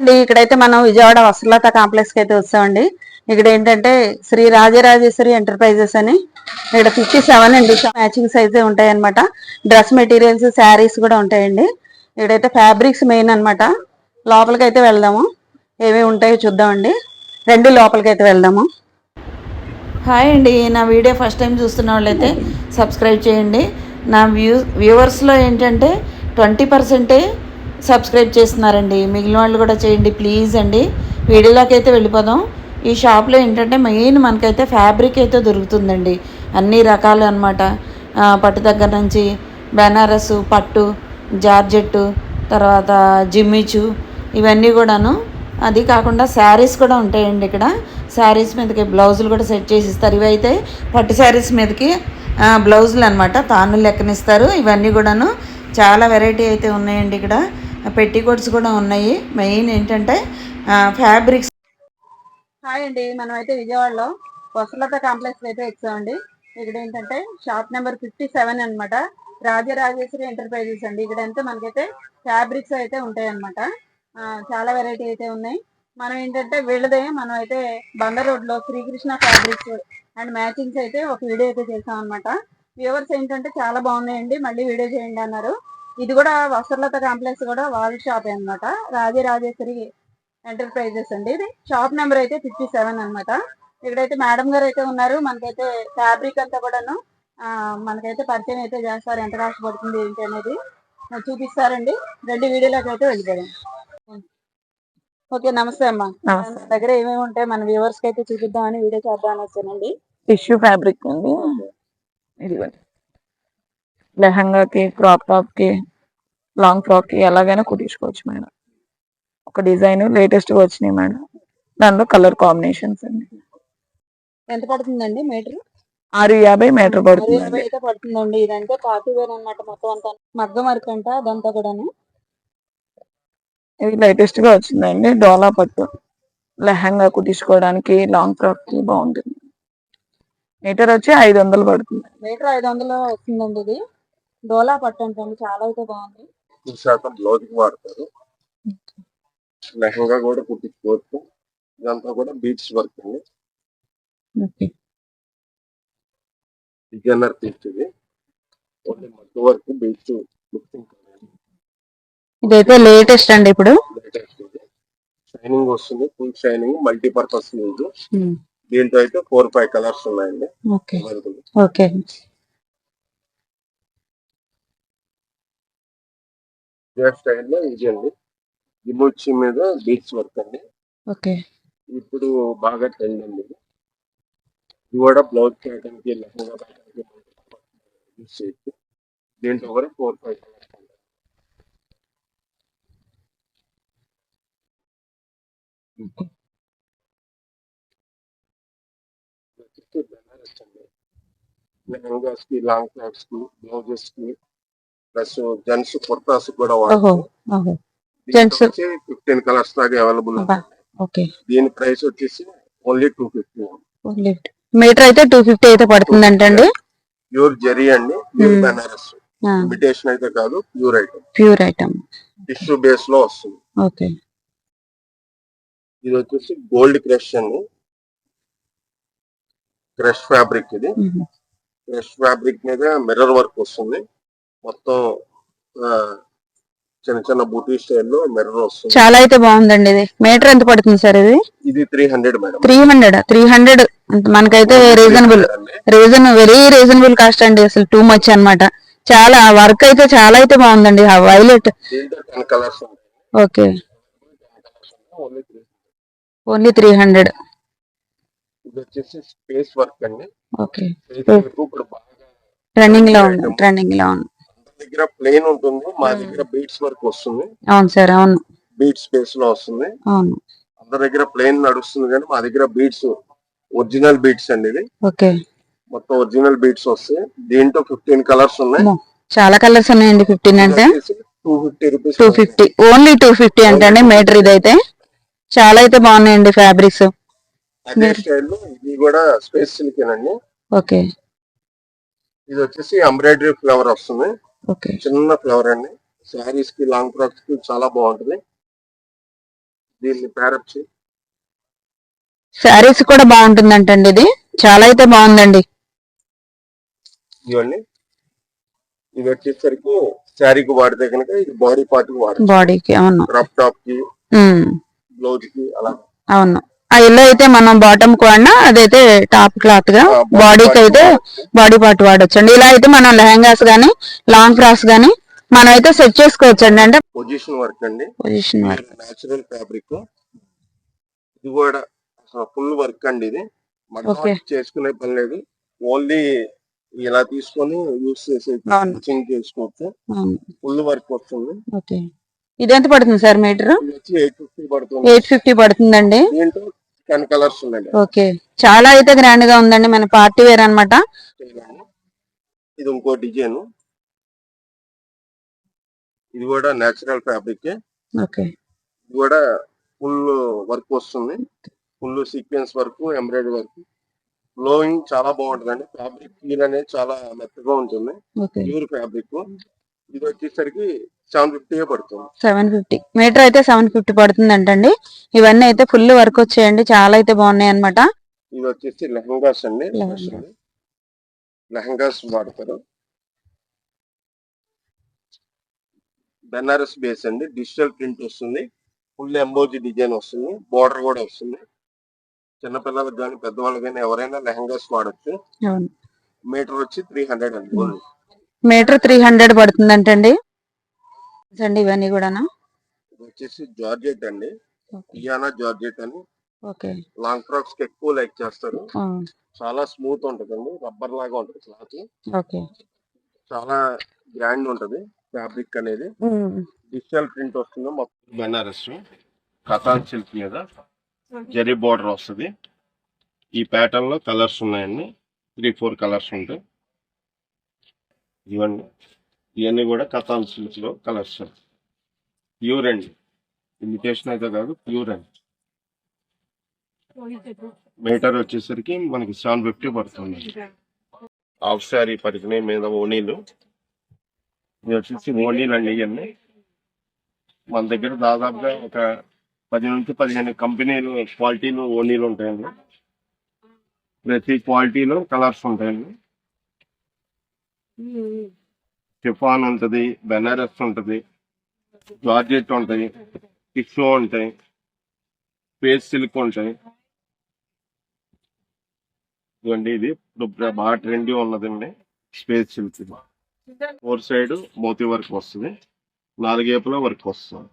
అండి ఇక్కడైతే మనం విజయవాడ వసలత కాంప్లెక్స్కి అయితే వచ్చామండి. ఇక్కడ ఏంటంటే శ్రీ రాజరాజేశ్వరి ఎంటర్ప్రైజెస్ అని ఇక్కడ ఫిఫ్టీ సెవెన్ అండి మ్యాచింగ్స్ అయితే ఉంటాయి అనమాట డ్రెస్ మెటీరియల్స్ శారీస్ కూడా ఉంటాయండి. ఇక్కడైతే ఫ్యాబ్రిక్స్ మెయిన్ అన్నమాట. లోపలికి అయితే వెళ్దాము. ఏమేమి ఉంటాయో చూద్దామండి. రెండు లోపలికి అయితే వెళ్దాము. హాయ్ అండి నా వీడియో ఫస్ట్ టైం చూస్తున్న వాళ్ళైతే సబ్స్క్రైబ్ చేయండి. నా వ్యూ వ్యూవర్స్లో ఏంటంటే ట్వంటీ పర్సెంటే సబ్స్క్రైబ్ చేస్తున్నారండి. మిగిలిన వాళ్ళు కూడా చేయండి ప్లీజ్ అండి. వీడియోలోకి అయితే వెళ్ళిపోదాం. ఈ షాప్లో ఏంటంటే మెయిన్ మనకైతే ఫ్యాబ్రిక్ అయితే దొరుకుతుందండి. అన్ని రకాలు అనమాట పట్టు దగ్గర నుంచి బెనారస్ పట్టు జార్జెట్టు తర్వాత జిమ్మిచు ఇవన్నీ కూడాను. అది కాకుండా శారీస్ కూడా ఉంటాయండి ఇక్కడ. శారీస్ మీదకి బ్లౌజులు కూడా సెట్ చేసి ఇస్తారు ఇవి అయితే పట్టు శారీస్ మీదకి బ్లౌజులు అనమాట తాను లెక్కనిస్తారు. ఇవన్నీ కూడాను చాలా వెరైటీ అయితే ఉన్నాయండి ఇక్కడ. పెట్టికోట్స్ కూడా ఉన్నాయి. మెయిన్ ఏంటంటే ఫ్యాబ్రిక్స్. హాయ్ అండి. మనం అయితే విజయవాడలో వసలత కాంప్లెక్స్ అయితే వచ్చామండి ఇక్కడ ఏంటంటే షాప్ నెంబర్ ఫిఫ్టీ సెవెన్ అనమాట రాజరాజేశ్వరి ఎంటర్ప్రైజెస్ అండి. ఇక్కడ అయితే మనకైతే ఫ్యాబ్రిక్స్ అయితే ఉంటాయి అనమాట చాలా వెరైటీ అయితే ఉన్నాయి. మనం ఏంటంటే వీళ్ళదే మనం అయితే బందర్ రోడ్లో శ్రీకృష్ణ ఫ్యాబ్రిక్స్ అండ్ మ్యాచింగ్స్ అయితే ఒక వీడియో అయితే చేసాం అనమాట వ్యూవర్స్ ఏంటంటే చాలా బాగున్నాయండి. మళ్ళీ వీడియో చేయండి అన్నారు. ఇది కూడా వసర్లత కాంప్లెక్స్ కూడా వాళ్ళ షాప్ అనమాట రాజరాజేశ్వరి ఎంటర్ప్రైజెస్ అండి ఇది. షాప్ నెంబర్ అయితే ఫిఫ్టీ సెవెన్ అనమాట ఇక్కడైతే మేడం గారు అయితే ఉన్నారు. మనకైతే ఫ్యాబ్రిక్ అంతా కూడాను మనకైతే పరిచయం అయితే చేస్తారు. ఎంత కాస్ట్ పడుతుంది ఏంటి అనేది చూపిస్తారండి. రెండు వీడియోలోకి అయితే వెళ్ళిపోయాం ఓకే నమస్తే అమ్మా. దగ్గర ఏమేమి ఉంటాయి? మన వ్యూవర్స్కి అయితే చూపిద్దామని వీడియో చేద్దామని వచ్చానండి. టిష్యూ ఫ్యాబ్రిక్ ఉంది ఇదిగోండి. లెహంగాకి క్రాప్ టాప్కి లాంగ్ ఫ్రాక్కి ఎలాగైనా కుట్టించుకోవచ్చు మేడం. ఒక డిజైన్ లేటెస్ట్గా వచ్చినాయి మేడం. దానిలో కలర్ కాంబినేషన్స్ అండి. ఎంత పడుతుందండి మీటర్ ఆరు యాభై మీటర్ యాభై పడుతుందండి అయితే పడుతుందండి. ఇదంటే పార్టీ వేర్ అనమాట మొత్తం అంతా. మగ్గం వర్క్ అంట అదంతా కూడాను? ఇది లేటెస్ట్గా వచ్చిందండి. డోలా పట్టు. లెహంగా కుట్టించుకోవడానికి లాంగ్ ఫ్రాక్కి బాగుంటుంది. మీటర్ వచ్చి ఐదు వందలు పడుతుంది. మీటర్ ఐదు వందలు వస్తుందండి ఇది. డోలా పట్టు అంటండి చాలా అయితే బాగుంది. ఎక్కువ శాతం బ్లౌజ్ వాడతారు. లెహంగా కూడా కుట్టించుకోవచ్చు. ఇదంతా కూడా బీట్స్ వర్క్ అండి. డిజైనర్ పీస్ ఇది ఓన్లీ మగ్గు వర్క్ బీట్స్ మిక్సింగ్ ఇదైతే లేటెస్ట్ అండి ఇప్పుడు. లేటెస్ట్ ఇది. షైనింగ్ వస్తుంది. ఫుల్ షైనింగ్ మల్టీపర్పస్ యూజ్ దీంట్లో అయితే ఫోర్ ఫైవ్ కలర్స్ ఉన్నాయండి. ఓకే. ఓకే. ఇదే స్టైల్లో ఇది అండి. ఇమోచి మీద బీట్స్ వర్క్ అండి. ఓకే. ఇప్పుడు బాగా ట్రెండ్ అండి ఇది. కూడా బ్లౌజ్ చేయడానికి లెహంగా పెట్టడానికి యూస్ చేయొచ్చు. దీంట్లో కూడా ఫోర్ ఫైవ్ బెనారస్ అండి. లెహంగాస్కి లాంగ్ ఫ్రాక్స్కి బ్లౌజెస్కి ప్లస్ జెంట్స్ కుర్తాస్ కూడా. ఫిఫ్టీన్ కలర్స్ దాకా అవైలబుల్. ఓకే. దీని ప్రైస్ వచ్చేసి ఓన్లీ టూ ఫిఫ్టీ. మీటర్ అయితే టూ ఫిఫ్టీ అయితే పడుతుందంటండి ప్యూర్ జెరీ అండి ప్యూర్. బెనారస్. ఇమిటేషన్ అయితే కాదు pure item. Pure item. Tissue బేస్లో వస్తుంది. ఓకే. ఇది వచ్చేసి గోల్డ్ క్రష్ అండి. క్రష్ ఫ్యాబ్రిక్ ఇది. క్రష్ ఫ్యాబ్రిక్ మీద మిర్రర్ వర్క్ వస్తుంది. మొత్తం ఆ, చిన్న చిన్న బూటీ స్టైల్లో మిర్రర్ వస్తుంది. చాలా అయితే బాగుందండి ఇది. మీటర్ ఎంత పడుతుంది సార్ ఇది? ఇది three hundred madam. Three hundred? Three hundred. మనకైతే reasonable. Reason very reasonable cost అండి అసలు టూ మచ్ అన్నమాట. చాలా వర్క్ అయితే చాలా అయితే బాగుందండి. వైలెట్. కలర్స్ ఉంటాయి. ఓకే. Only three hundred. ట్రెండింగ్లో ఉంది. ట్రెండింగ్లో ఉంది. దగ్గర ప్లెయిన్ ఉంటుంది. మా దగ్గర బీట్స్ వర్క్ వస్తుంది. అవును సార్ అవును. బీట్ స్పేస్లో వస్తుంది. అవును. అందరి దగ్గర ప్లెయిన్ నడుస్తుంది కానీ మా దగ్గర బీట్స్ ఒరిజినల్ బీట్స్ అండి ఇది. ఓకే. మొత్తం ఒరిజినల్ బీట్స్ వస్తాయి. దీంట్లో ఫిఫ్టీన్ కలర్స్ ఉన్నాయి. చాలా కలర్స్ ఉన్నాయండి ఫిఫ్టీన్ అంటే. Two fifty rupees two fifty only two fifty అంటే మీటర్ ఇదైతే. చాలా అయితే బాగున్నాయండి ఫ్యాబ్రిక్స్ అదే స్టైల్లో ఇది కూడా స్పేస్ సిల్క్ అండి ఓకే. ఇది వచ్చేసి ఎంబ్రాయిడరీ ఫ్లవర్ వస్తుంది. చిన్న ఫ్లవర్ అండి. శారీస్కి లాంగ్ ఫ్రాక్స్కి చాలా బాగుంటుంది. దీన్ని ప్యారప్ చేయి. శారీస్ కూడా బాగుంటుందంటండి ఇది. చాలా అయితే బాగుందండి. ఇవన్నీ ఇది వచ్చేసరికి శారీకి వాడితే కనుక ఇది బాడీ పార్ట్కి బాడీకి అవును. క్రాప్ టాప్కి బ్లౌజ్కి అలా. అవును. ఆ ఎల్లో అయితే మనం బాటమ్ కూడా అదైతే టాప్ క్లాత్గా బాడీకి అయితే బాడీ పార్ట్ వాడొచ్చు అండి ఇలా అయితే మనం లెహంగాస్ గానీ లాంగ్ ఫ్రాక్స్ గానీ మనం అయితే సెట్ చేసుకోవచ్చు అండి అంటే పొజిషన్ వర్క్ అండి. పొజిషన్ నేచురల్ ఫ్యాబ్రిక్ ఇది కూడా ఫుల్ వర్క్ అండి ఇది. చేసుకునే పని లేదు. ఓన్లీ ఇలా తీసుకొని యూస్ చేసే చేసుకోవచ్చు ఫుల్ వర్క్ వస్తుంది. ఇది ఎంత పడుతుంది సార్ మీటర్? ఎయిట్ ఫిఫ్టీ పడుతుందండి. Colours okay. చాలా అయితే గ్రాండ్గా ఉందండి మన పార్టీ వేర్ అన్నమాట. చేయాలండి. ఇది ఇంకో డిజైన్. ఇది కూడా నేచురల్ ఫ్యాబ్రిక్ ఓకే. ఇది కూడా ఫుల్ వర్క్ వస్తుంది. Full sequence work embroidery work flowing చాలా బాగుంటుందండి. ఫ్యాబ్రిక్ ఫీల్ అనేది చాలా మెత్తగా ఉంటుంది. ప్యూర్ ఫ్యాబ్రిక్ ఇది వచ్చేసరికి సెవెన్ ఫిఫ్టీ పడుతుంది. Seven fifty. మీటర్ అయితే సెవెన్ ఫిఫ్టీ పడుతుంది అంటండి ఇవన్నీ అయితే ఫుల్ వర్క్ వచ్చాయండి. చాలా అయితే బాగున్నాయి అన్నమాట. ఇది వచ్చేసి లెహంగాస్ అండి. లెహంగాస్. వాడతారు. బెనారస్ బేస్ అండి. డిజిటల్ ప్రింట్ వస్తుంది. ఫుల్ ఎంబోజీ డిజైన్ వస్తుంది. బోర్డర్ కూడా వస్తుంది. చిన్నపిల్లలకు కానీ పెద్దవాళ్ళకి కానీ ఎవరైనా లెహంగాస్ వాడచ్చు. మీటర్ వచ్చి త్రీ హండ్రెడ్ అండి. మీటర్ త్రీ హండ్రెడ్ పడుతుంది అంటండి అండి ఇవన్నీ కూడానా? ఇది వచ్చేసి జార్జెట్ అండి. ఇయానా జార్జెట్ అని. ఓకే. లాంగ్ ఫ్రాక్స్కి ఎక్కువ లైక్ చేస్తారు. చాలా స్మూత్ ఉంటదండి. రబ్బర్ లాగా ఉంటుంది క్లాత్. ఓకే. చాలా గ్రాండ్ ఉంటది ఫ్యాబ్రిక్ అనేది. డిజిటల్ ప్రింట్ వస్తుంది మొత్తం బెనారస్ కథాన్ సిల్క్ మీద జరీ బోర్డర్ వస్తుంది. ఈ ప్యాటర్న్లో కలర్స్ ఉన్నాయండి. త్రీ ఫోర్ కలర్స్ ఉంటాయి. ఇవన్నీ ఇవన్నీ కూడా కథాన్ సిల్క్ కలర్స్. ప్యూర్ అండి. ఇమిటేషన్ అయితే కాదు ప్యూర్ అండి. మీటర్ వచ్చేసరికి మనకి సెవెన్ ఫిఫ్టీ పడుతుంది. హాఫ్ శారీ పరికినాయి మీద ఓనీలు ఇవి వచ్చేసి ఓనీలు అండి ఇవన్నీ. మన దగ్గర దాదాపుగా ఒక పది నుంచి పదిహేను కంపెనీలు క్వాలిటీలు ఓనీలు ఉంటాయండి. ప్రతి క్వాలిటీలో కలర్స్ ఉంటాయండి. షిఫాన్ ఉంటది బెనారస్ ఉంటది జార్జెట్ ఉంటాయి టిష్యూ ఉంటాయి ఫేస్ సిల్క్ ఉంటాయి. ఇవ్వండి ఇది బాగా ట్రెండీ ఉన్నదండి space silk four side moti work వస్తుంది నాలుగేపులో వర్క్ వస్తుంది.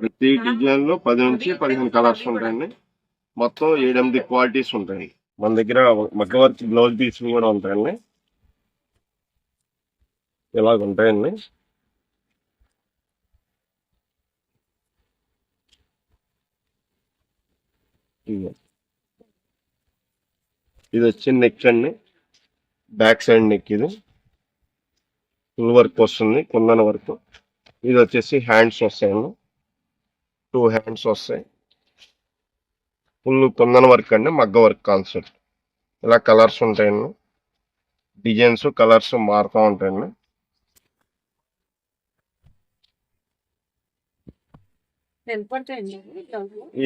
ప్రతి డిజైన్లో పది నుంచి పదిహేను కలర్స్ ఉంటాయండి. మొత్తం ఏడెనిమిది క్వాలిటీస్ ఉంటాయి. మన దగ్గర మగ్గ వర్క్ బ్లౌజ్ పీస్ కూడా ఉంటాయండి. ఇలాగ ఉంటాయండి. ఇది వచ్చి నెక్ అండి. బ్యాక్ సైడ్ నెక్ ఇది. ఫుల్ వర్క్ వస్తుంది కుందన వర్క్ ఇది వచ్చేసి హ్యాండ్స్ వస్తాయండి. టూ హ్యాండ్స్ వస్తాయి. ఫుల్ కుందన వర్క్ అండి మగ్గ వర్క్ కాన్సెప్ట్ ఇలా కలర్స్ ఉంటాయండి. డిజైన్స్ కలర్స్ మారుతూ ఉంటాయండి.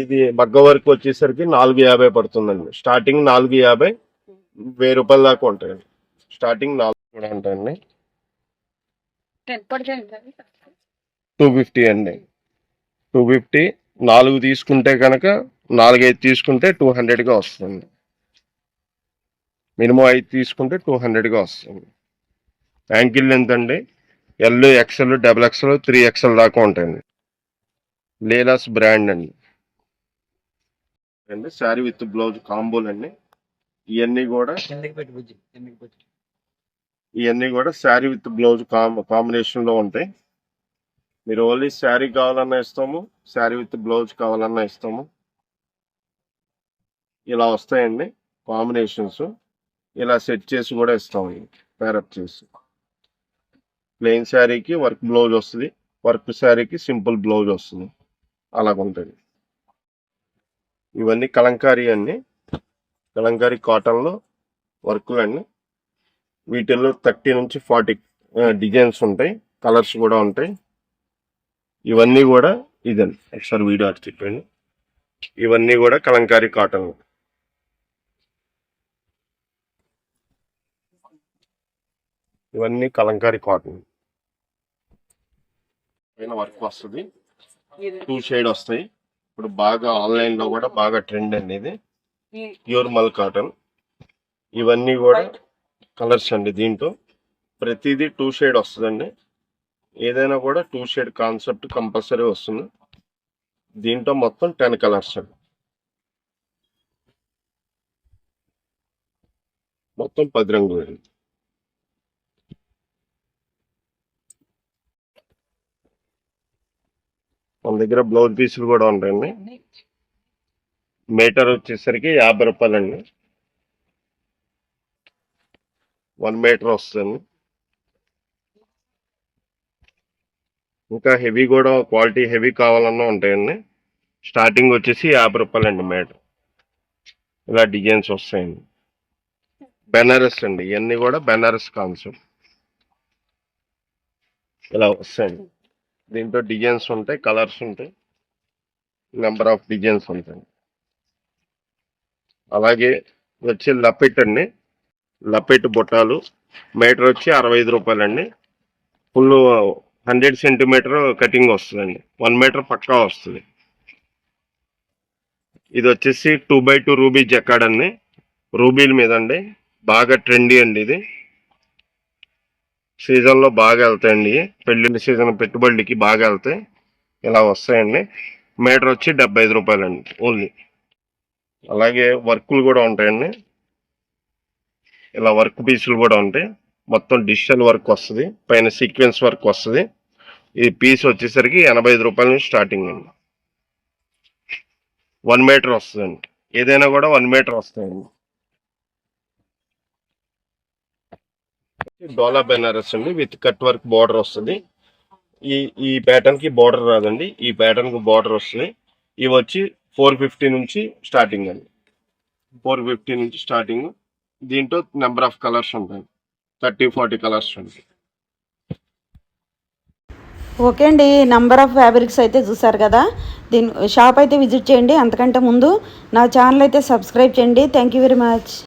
ఇది మగ్గ వర్క్ వచ్చేసరికి నాలుగు యాభై పడుతుందండి. స్టార్టింగ్ నాలుగు యాభై వెయ్యి రూపాయల దాకా ఉంటాయండి. స్టార్టింగ్ నాలుగు కూడా ఉంటాయండి. టూ ఫిఫ్టీ అండి. టూ ఫిఫ్టీ నాలుగు తీసుకుంటే కనుక నాలుగైదు తీసుకుంటే టూ హండ్రెడ్గా వస్తుంది. మినిమం ఐదు తీసుకుంటే టూ హండ్రెడ్గా వస్తుంది. యాంకిల్ ఎంత అండి. L XL double XL three XL దాకా ఉంటాయండి. లేలాస్ బ్రాండ్ అండి. అండి శారీ విత్ బ్లౌజ్ కాంబోలు అండి. ఇవన్నీ కూడా ఇవన్నీ కూడా శారీ విత్ బ్లౌజ్ కాంబినేషన్లో ఉంటాయి. మీరు ఓన్లీ శారీ కావాలన్నా ఇస్తాము శారీ విత్ బ్లౌజ్ కావాలన్నా ఇస్తాము. ఇలా వస్తాయండి కాంబినేషన్స్ ఇలా సెట్ చేసి కూడా ఇస్తాము పేరప్ చేసి. ప్లెయిన్ శారీకి వర్క్ బ్లౌజ్ వస్తుంది వర్క్ శారీకి సింపుల్ బ్లౌజ్ వస్తుంది. అలాగ ఉంటుంది ఇవన్నీ కలంకారీ అండి. కలంకారీ కాటన్లో వర్క్లు అండి వీటిల్లో థర్టీ నుంచి ఫార్టీ డిజైన్స్ ఉంటాయి. కలర్స్ కూడా ఉంటాయి. ఇవన్నీ కూడా ఇదండి. ఒకసారి వీడియో అటు తిప్పండి ఇవన్నీ కూడా కలంకారీ కాటన్ ఇవన్నీ కలంకారీ కాటన్. పైన వర్క్ వస్తుంది. టూ షేడ్ వస్తాయి. ఇప్పుడు బాగా ఆన్లైన్లో కూడా బాగా ట్రెండ్ అండి ఇది. ప్యూర్ మల్ కాటన్ ఇవన్నీ కూడా కలర్స్ అండి దీంట్లో. ప్రతిదీ టూ షేడ్ వస్తుందండి. ఏదైనా కూడా టూ షేడ్ కాన్సెప్ట్ కంపల్సరీ వస్తుంది. దీంట్లో మొత్తం టెన్ కలర్స్ అండి. మొత్తం పది రంగులు మన దగ్గర బ్లౌజ్ పీసులు కూడా ఉంటాయండి మీటర్ వచ్చేసరికి యాభై రూపాయలండి. వన్ మీటర్ వస్తుంది ఇంకా హెవీ కూడా క్వాలిటీ హెవీ కావాలన్నా ఉంటాయండి. స్టార్టింగ్ వచ్చేసి యాభై రూపాయలండి మీటర్. ఇలా డిజైన్స్ వస్తాయండి. బెనారస్ అండి ఇవన్నీ కూడా బెనారస్ కాన్సెప్ట్. ఇలా వస్తాయండి. దీంట్లో డిజైన్స్ ఉంటాయి కలర్స్ ఉంటాయి నెంబర్ ఆఫ్ డిజైన్స్ ఉంటాయి. అలాగే వచ్చి లపెట్ అండి లపెట్ బుట్టాలు మీటర్ వచ్చి అరవై ఐదు రూపాయలండి. ఫుల్ హండ్రెడ్ సెంటీమీటర్ కటింగ్ వస్తుందండి వన్ మీటర్ పక్కా వస్తుంది. ఇది వచ్చేసి two by two ruby jacquard అండి రూబీల మీద అండి బాగా ట్రెండీ అండి ఇది. సీజన్లో బాగా వెళ్తాయండి. పెళ్ళిళ్ళ సీజన్ పెట్టుబడులకి బాగా వెళ్తాయి. ఇలా వస్తాయండి. మీటర్ వచ్చి డెబ్బై ఐదు రూపాయలండి ఓన్లీ. అలాగే వర్కులు కూడా ఉంటాయండి. ఇలా వర్క్ పీసులు కూడా ఉంటాయి. మొత్తం డిజిటల్ వర్క్ వస్తుంది. పైన సీక్వెన్స్ వర్క్ వస్తుంది. ఈ పీస్ వచ్చేసరికి ఎనభై ఐదు రూపాయల నుంచి స్టార్టింగ్ అండి. వన్ మీటర్ వస్తుందండి. ఏదైనా కూడా వన్ మీటర్ వస్తాయండి. డోలా బెనారస్ అండి విత్ కట్ వర్క్ బార్డర్ వస్తుంది. ఈ ఈ ప్యాటర్న్కి బార్డర్ రాదండి ఈ ప్యాటర్న్కు బార్డర్ వస్తుంది. ఇవి వచ్చి ఫోర్ ఫిఫ్టీ నుంచి స్టార్టింగ్ అండి. ఫోర్ ఫిఫ్టీ నుంచి స్టార్టింగ్. దీంట్లో నెంబర్ ఆఫ్ కలర్స్ ఉంటాయి. థర్టీ ఫార్టీ కలర్స్ ఉంటాయి. ఓకే అండి నంబర్ ఆఫ్ ఫ్యాబ్రిక్స్ అయితే చూసారు కదా. దీని షాప్ అయితే విజిట్ చేయండి. అంతకంటే ముందు నా ఛానల్ అయితే సబ్స్క్రైబ్ చేయండి. Thank you very much